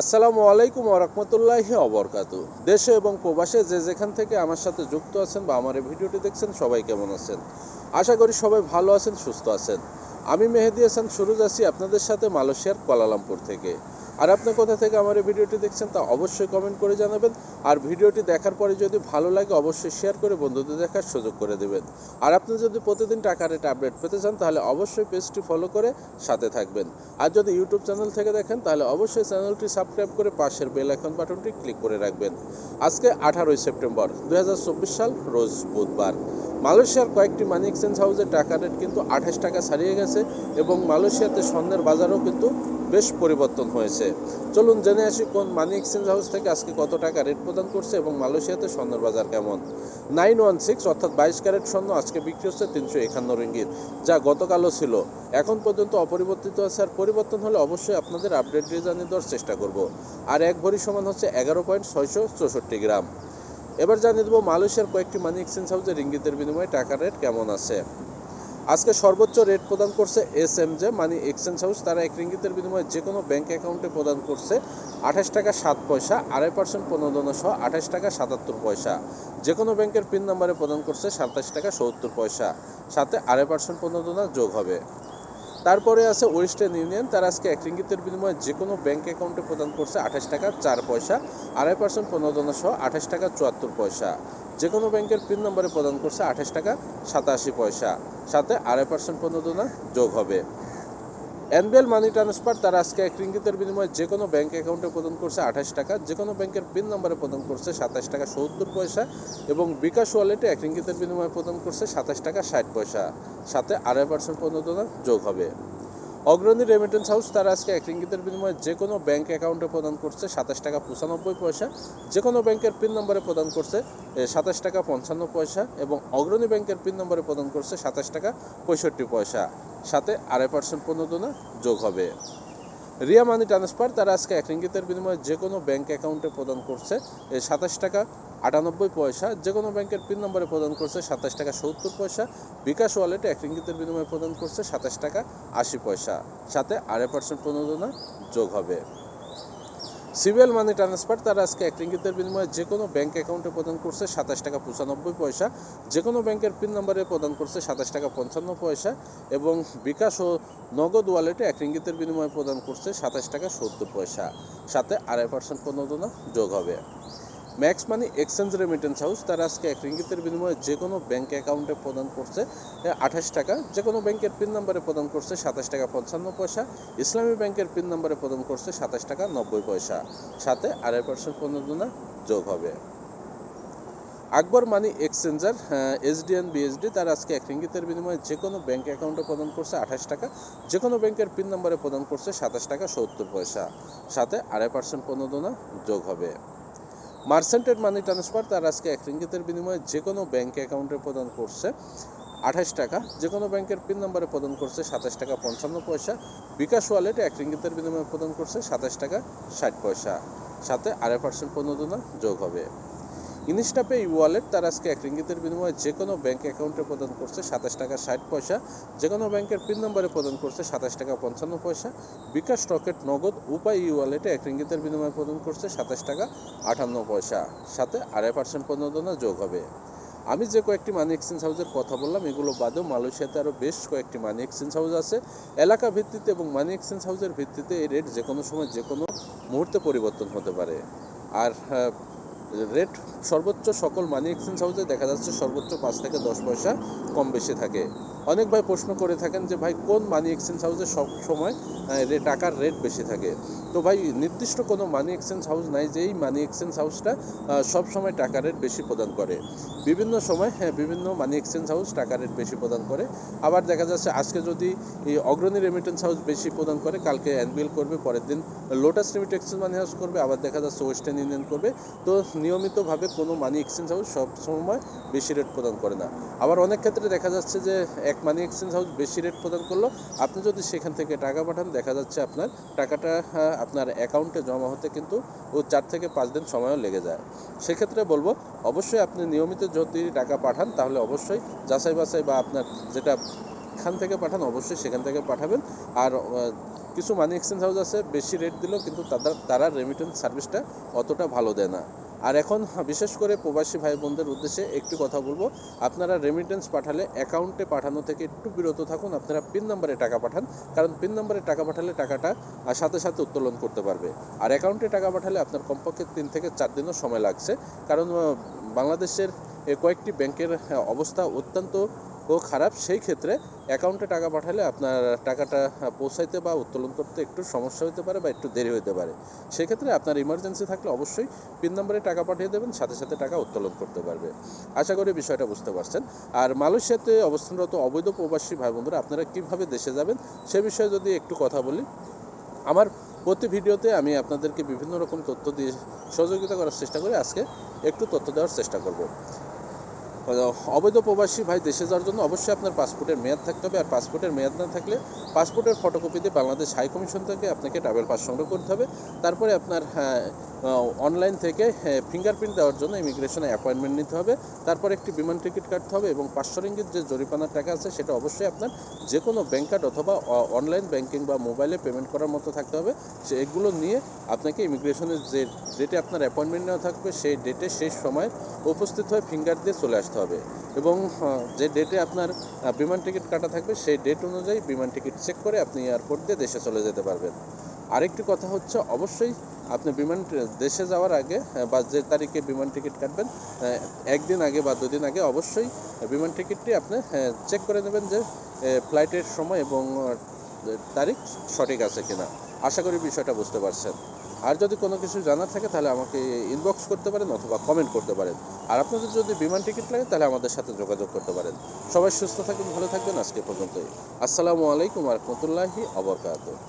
আসসালামু আলাইকুম আরহামতুল্লাহ অবরকাত দেশে এবং প্রবাসে যে যেখান থেকে আমার সাথে যুক্ত আছেন বা আমার এই ভিডিওটি দেখছেন, সবাই কেমন আছেন? আশা করি সবাই ভালো আছেন, সুস্থ আছেন। আমি মেহেদি হাসান সুরুজ আছি আপনাদের সাথে মালয়েশিয়ার কোয়ালালামপুর থেকে। আর আপনি কোথা থেকে আমার এই ভিডিওটি দেখছেন তা অবশ্যই কমেন্ট করে জানাবেন। আর ভিডিওটি দেখার পরে যদি ভালো লাগে, অবশ্যই শেয়ার করে বন্ধুদের দেখার সুযোগ করে দেবেন। আর আপনি যদি প্রতিদিন টাকা রেট আপডেট পেতে চান, তাহলে অবশ্যই পেজটি ফলো করে সাথে থাকবেন। আর যদি ইউটিউব চ্যানেল থেকে দেখেন, তাহলে অবশ্যই চ্যানেলটি সাবস্ক্রাইব করে পাশের বেল আইকন বাটনটি ক্লিক করে রাখবেন। আজকে আঠারোই সেপ্টেম্বর দু হাজার চব্বিশ সাল, রোজ বুধবার। মালয়েশিয়ার কয়েকটি মানি এক্সচেঞ্জ হাউসের টাকা রেট কিন্তু আঠাশ টাকা ছাড়িয়ে গেছে এবং মালয়েশিয়াতে স্বর্ণের বাজারও কিন্তু বেশ পরিবর্তন হয়েছে। চলুন জেনে আসি কোন মানি এক্সচেঞ্জ হাউস থেকে আজকে কত টাকা রেট প্রদান করছে এবং মালয়েশিয়াতে স্বর্ণের বাজার কেমন? নাইন ওয়ান সিক্স অর্থাৎ বাইশ ক্যারেট স্বর্ণ আজকে বিক্রি হচ্ছে তিনশো একান্ন রিঙ্গিত, যা গতকালও ছিল। এখন পর্যন্ত অপরিবর্তিত আছে আর পরিবর্তন হলে অবশ্যই আপনাদের আপডেট দিয়ে জানিয়ে দেওয়ার চেষ্টা করব। আর এক ভরি সমান হচ্ছে এগারো পয়েন্ট ছয়শো চৌষট্টি গ্রাম। এবার জানিয়ে দেবো মালয়েশিয়ার কয়েকটি মানি এক্সচেঞ্জ হাউসে রিঙ্গিতের বিনিময়ে টাকার রেট কেমন আছে। আজকে সর্বোচ্চ রেট প্রদান করছে S M J money exchange house তারা এক রিঙ্গিতের বিনিময়ে যে কোনো ব্যাঙ্ক অ্যাকাউন্টে প্রদান করছে আঠাশ টাকা সাত পয়সা, আড়াই পার্সেন্ট প্রণোদনা সহ আঠাশ টাকা সাতাত্তর পয়সা। যে কোনো ব্যাংকের পিন নাম্বারে প্রদান করছে সাতাশ টাকা সত্তর পয়সা, সাথে আড়াই পার্সেন্ট প্রণোদনা যোগ হবে। তারপরে আছে ওয়েস্টার্ন ইউনিয়ন। তারা আজকে এক রিঙ্গিতের বিনিময়ে যে কোনো ব্যাংক অ্যাকাউন্টে প্রদান করছে আঠাশ টাকা চার পয়সা, আড়াই পার্সেন্ট প্রণোদনা সহ আঠাশ টাকা চুয়াত্তর পয়সা। যে কোনো ব্যাংকের পিন নম্বরে প্রদান করছে আঠাশ টাকা সাতাশি পয়সা। সাথে আড়াই পার্সেন্ট প্রণোদনা যোগ হবে। এনবিএল মানি ট্রান্সফার তার আজকে এক রিঙ্গিতের বিনিময়ে যে কোনো ব্যাঙ্ক অ্যাকাউন্টে প্রদান করছে আঠাশ টাকা যে কোনো ব্যাংকের পিন নম্বরে প্রদান করছে সাতাশ টাকা সত্তর পয়সা এবং বিকাশ ওয়ালেটে এক রিঙ্গিতের বিনিময়ে প্রদান করছে সাতাশ টাকা ষাট পয়সা। সাথে আড়াই পার্সেন্ট প্রণোদনা যোগ হবে। অগ্রণী রেমিটেন্স হাউস তারা আজকে এক রিঙ্গিতের বিনিময়ে যে কোনো ব্যাংক অ্যাকাউন্টে প্রদান করছে সাতাশ টাকা পঁচানব্বই পয়সা যে কোনো ব্যাংকের পিন নম্বরে প্রদান করছে সাতাশ টাকা পঞ্চান্ন পয়সা এবং অগ্রণী ব্যাংকের পিন নম্বরে প্রদান করছে সাতাশ টাকা পঁয়ষট্টি পয়সা। সাথে আড়াই পার্সেন্ট প্রণোদনা যোগ হবে। রিয়া মানি ট্রান্সফার তারা আজকে এক রিঙ্গিতের বিনিময়ে যে কোনো ব্যাঙ্ক অ্যাকাউন্টে প্রদান করছে সাতাশ টাকা আটানব্বই পয়সা, যে কোনো ব্যাংকের পিন নম্বরে প্রদান করছে সাতাশ টাকা সত্তর পয়সা, বিকাশ ওয়ালেটে এক রিঙ্গিতের বিনিময়ে প্রদান করছে সাতাশ টাকা আশি পয়সা। সাথে আড়াই পার্সেন্ট প্রণোদনা যোগ হবে। সিভিএল মানি ট্রান্সফার, তারা আজকে এক রিঙ্গিতের বিনিময়ে যে কোনো ব্যাংক অ্যাকাউন্টে প্রদান করছে সাতাশ টাকা পঁচানব্বই পয়সা যে কোনো ব্যাংকের পিন নম্বরে প্রদান করছে সাতাশ টাকা পঞ্চান্ন পয়সা এবং বিকাশ ও নগদ ওয়ালেটে এক রিঙ্গিতের বিনিময়ে প্রদান করছে সাতাশ টাকা সত্তর পয়সা। সাথে আড়াই পার্সেন্ট প্রণোদনা যোগ হবে। Max money exchange remittance house তারা আজকে এক রিঙ্গিতের বিনিময়ে যে কোনো ব্যাংক অ্যাকাউন্টে প্রদান করছে আঠাশ টাকা। যে কোনো ব্যাংকের পিন নম্বরে প্রদান করছে সাতাশ টাকা পঞ্চান্ন পয়সা। ইসলামী ব্যাংকের পিন নম্বরে প্রদান করছে সাতাশ টাকা নব্বই পয়সা। সাথে আড়াই পার্সেন্ট প্রণোদনা যোগ হবে। Akbar money exchanger SDN, BSD, তারা আজকে এক রিঙ্গিতের বিনিময়ে যে কোনো ব্যাংক অ্যাকাউন্টে প্রদান করছে আঠাশ টাকা। যে কোনো ব্যাংকের পিন নম্বরে প্রদান করছে সাতাশ টাকা সত্তর পয়সা। সাথে আড়াই পার্সেন্ট প্রণোদনা যোগ হবে। মার্সেন্টেড মানি ট্রান্সফার তার আজকে এক রিঙ্গিতের বিনিময়ে যে কোনো ব্যাঙ্ক অ্যাকাউন্টে প্রদান করছে আঠাশ টাকা যে কোনো ব্যাংকের পিন নাম্বারে প্রদান করছে সাতাশ টাকা পঞ্চান্ন পয়সা, বিকাশ ওয়ালেটে এক রিঙ্গিতের বিনিময়ে প্রদান করছে সাতাশ টাকা ষাট পয়সা। সাথে আড়াই পার্সেন্ট প্রণোদনা যোগ হবে। ইনস্টাপে ই ওয়ালেট তার আজকে এক রিঙ্গিতের বিনিময়ে যে কোনো ব্যাংক অ্যাকাউন্টে প্রদান করছে সাতাশ টাকা ষাট পয়সা, যে কোনো ব্যাংকের পিন নম্বরে প্রদান করছে সাতাশ টাকা পঞ্চান্ন পয়সা। বিকাশ রকেট নগদ উপায় ই ওয়ালেটে এক রিঙ্গিতের বিনিময়ে প্রদান করছে সাতাশ টাকা আটান্ন পয়সা। সাথে আড়াই পার্সেন্ট প্রণোদনা যোগ হবে। আমি যে কয়েকটি মানি এক্সচেঞ্জ হাউসের কথা বললাম, এগুলো বাদেও মালয়েশিয়াতে আরও বেশ কয়েকটি মানি এক্সচেঞ্জ হাউস আছে। এলাকা ভিত্তিতে এবং মানি এক্সচেঞ্জ হাউসের ভিত্তিতে এই রেট যে কোনো সময় যে কোনো মুহূর্তে পরিবর্তন হতে পারে। আর রেট সর্বোচ্চ সকল মানি এক্সচেঞ্জ হাউসে দেখা যাচ্ছে সর্বোচ্চ পাঁচ থেকে দশ পয়সা কম বেশি থাকে। অনেক ভাই প্রশ্ন করে থাকেন যে ভাই কোন মানি এক্সচেঞ্জ হাউসে সব সময় টাকার রেট বেশি থাকে? তো ভাই, নির্দিষ্ট কোনো মানি এক্সচেঞ্জ হাউস নাই যে এই মানি এক্সচেঞ্জ হাউসটা সব সময় টাকা রেট বেশি প্রদান করে। বিভিন্ন সময় হ্যাঁ বিভিন্ন মানি এক্সচেঞ্জ হাউস টাকা রেট বেশি প্রদান করে। আবার দেখা যাচ্ছে, আজকে যদি এই অগ্রণী রেমিটেন্স হাউস বেশি প্রদান করে, কালকে অ্যানবিল করবে, পরের দিন Lotus remit exchange money house করবে, আবার দেখা যাচ্ছে ওয়েস্টার্ন ইউনিয়ন করবে। তো নিয়মিতভাবে কোনো মানি এক্সচেঞ্জ হাউস সব সময় বেশি রেট প্রদান করে না। আবার অনেক ক্ষেত্রে দেখা যাচ্ছে যে, এক মানি এক্সচেঞ্জ হাউস বেশি রেট প্রদান করল, আপনি যদি সেখান থেকে টাকা পাঠান, দেখা যাচ্ছে আপনার টাকাটা আপনার অ্যাকাউন্টে জমা হতে কিন্তু ও চার থেকে পাঁচ দিন সময়ও লেগে যায়। সেক্ষেত্রে বলব, অবশ্যই আপনি নিয়মিত যদি টাকা পাঠান, তাহলে অবশ্যই যাচাই বাছাই বা আপনার যেটা এখান থেকে পাঠান, অবশ্যই সেখান থেকে পাঠাবেন। আর কিছু মানি এক্সচেঞ্জ হাউস আছে, বেশি রেট দিলেও কিন্তু তারা রেমিটেন্স সার্ভিসটা অতটা ভালো দেয় না। আর এখন বিশেষ করে প্রবাসী ভাই বোনদের উদ্দেশ্যে একটি কথা বলব। আপনারা রেমিটেন্স পাঠালে অ্যাকাউন্টে পাঠানো থেকে একটু বিরত থাকুন। আপনারা পিন নাম্বারে টাকা পাঠান, কারণ পিন নাম্বারে টাকা পাঠালে টাকাটা সাথে সাথে উত্তোলন করতে পারবে। আর অ্যাকাউন্টে টাকা পাঠালে আপনার কমপক্ষে তিন থেকে চার দিনও সময় লাগছে। কারণ বাংলাদেশের কয়েকটি ব্যাংকের অবস্থা অত্যন্ত খারাপ, সেই ক্ষেত্রে অ্যাকাউন্টে টাকা পাঠালে আপনার টাকাটা পৌঁছাইতে বা উত্তোলন করতে একটু সমস্যা হতে পারে বা একটু দেরি হতে পারে। সেক্ষেত্রে আপনার ইমার্জেন্সি থাকলে অবশ্যই পিন নম্বরে টাকা পাঠিয়ে দেবেন, সাথে সাথে টাকা উত্তোলন করতে পারবে। আশা করি বিষয়টা বুঝতে পারছেন। আর মালয়েশিয়াতে অবস্থানরত অবৈধ প্রবাসী ভাই বন্ধুরা আপনারা কীভাবে দেশে যাবেন সে বিষয়ে যদি একটু কথা বলি। আমার প্রতি ভিডিওতে আমি আপনাদেরকে বিভিন্ন রকম তথ্য দিয়ে সহযোগিতা করার চেষ্টা করি। আজকে একটু তথ্য দেওয়ার চেষ্টা করব। অবৈধ প্রবাসী ভাই দেশে যাওয়ার জন্য অবশ্যই আপনার পাসপোর্টের মেয়াদ থাকতে হবে। আর পাসপোর্টের মেয়াদ না থাকলে পাসপোর্টের ফটোকপি দিয়ে বাংলাদেশ হাই কমিশন থেকে আপনাকে ট্রাভেল পাস সংগ্রহ করতে হবে। তারপরে আপনার অনলাইন থেকে ফিঙ্গারপ্রিন্ট দেওয়ার জন্য ইমিগ্রেশনে অ্যাপয়েন্টমেন্ট নিতে হবে। তারপর একটি বিমান টিকিট কাটতে হবে এবং পাঁচশো রিঙ্গিত যে জরিমানার টাকা আছে সেটা অবশ্যই আপনার যে কোনো ব্যাংক কার্ড অথবা অনলাইন ব্যাংকিং বা মোবাইলে পেমেন্ট করার মতো থাকতে হবে। সেগুলো নিয়ে আপনাকে ইমিগ্রেশনের যে ডেটে আপনার অ্যাপয়েন্টমেন্ট নেওয়া থাকবে, সেই ডেটে সেই সময় উপস্থিত হয়ে ফিঙ্গার দিয়ে চলে আসতে হবে। এবং যে ডেটে আপনার বিমান টিকিট কাটা থাকবে, সেই ডেট অনুযায়ী বিমান টিকিট চেক করে আপনি এয়ারপোর্ট দিয়ে দেশে চলে যেতে পারবেন। আরেকটি কথা হচ্ছে, অবশ্যই আপনি বিমান দেশে যাওয়ার আগে বা যে তারিখে বিমান টিকিট কাটবেন একদিন আগে বা দুদিন আগে অবশ্যই বিমান টিকিটটি আপনি চেক করে নেবেন যে ফ্লাইটের সময় এবং তারিখ সঠিক আছে কিনা। আশা করি বিষয়টা বুঝতে পারছেন। আর যদি কোনো কিছু জানার থাকে, তাহলে আমাকে ইনবক্স করতে পারেন অথবা কমেন্ট করতে পারেন। আর আপনাদের যদি বিমান টিকিট লাগে, তাহলে আমাদের সাথে যোগাযোগ করতে পারেন। সবাই সুস্থ থাকবেন ভালো থাকবেন। আজকে পর্যন্তই। আসসালামু আলাইকুম রহমতুল্লাহি অবরকাত